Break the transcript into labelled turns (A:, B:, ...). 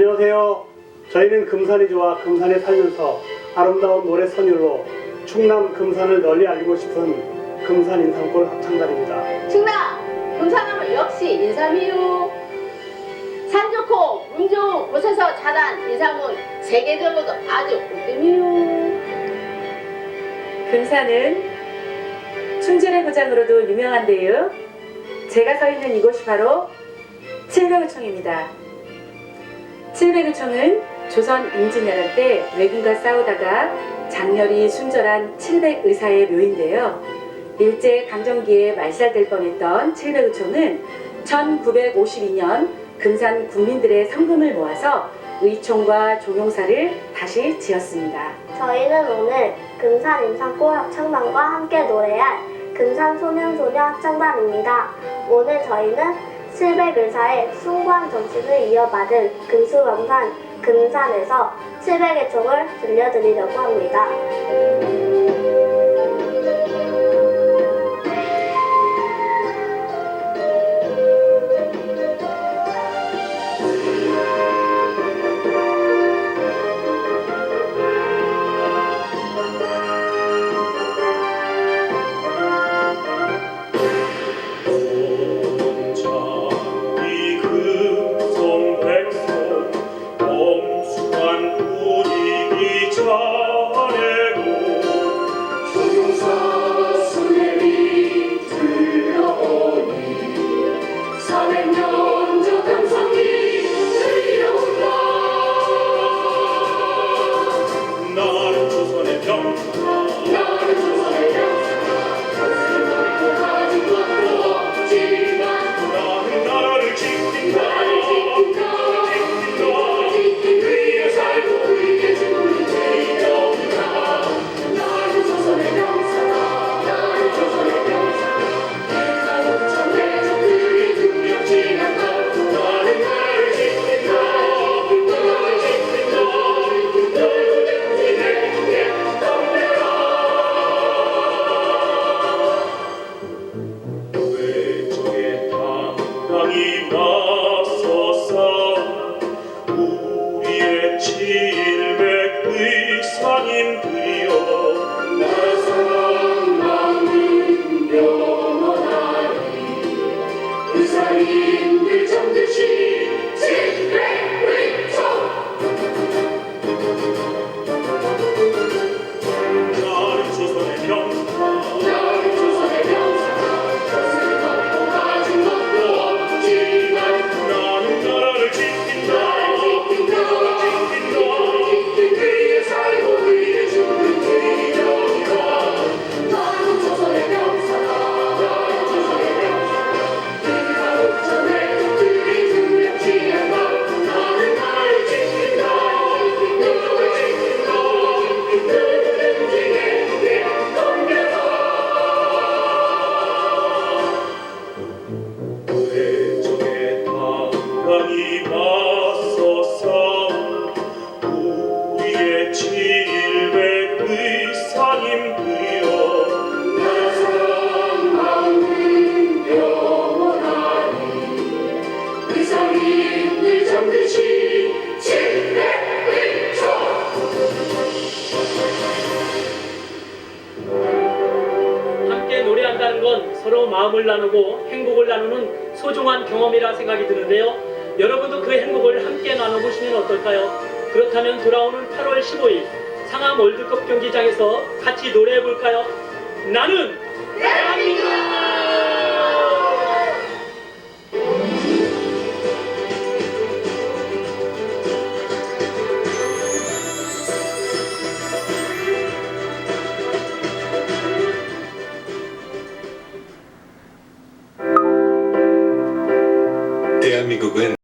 A: 안녕하세요. 저희는 금산이 좋아 금산에 살면서 아름다운 노래 선율로 충남 금산을 널리 알리고 싶은 금산 인상골 합창단입니다.
B: 충남 금산하면 역시 인삼이요. 산 좋고 물 좋은 곳에서 자란 인삼은 세계적으로도 아주 으뜸이요.
C: 금산은 충전의 고장으로도 유명한데요. 제가 서 있는 이곳이 바로 칠백의총입니다. 칠백의총은 조선 임진왜란 때 왜군과 싸우다가 장렬히 순절한 칠백의사의 묘인데요. 일제 강점기에 말살될 뻔했던 칠백의총은 1952년 금산 국민들의 성금을 모아서 의총과 종용사를 다시 지었습니다.
D: 저희는 오늘 금산 임산골 합창단과 함께 노래할 금산 소년소녀 합창단입니다. 오늘 저희는 700 의사의 숭고한 정신을 이어받은 금수강산 금산에서 700의 총을 들려드리려고 합니다.
E: 서로 마음을 나누고 행복을 나누는 소중한 경험이라 생각이 드는데요. 여러분도 그 행복을 함께 나눠보시면 어떨까요? 그렇다면 돌아오는 8월 15일 상암 월드컵 경기장에서 같이 노래해볼까요? 나는
B: 네!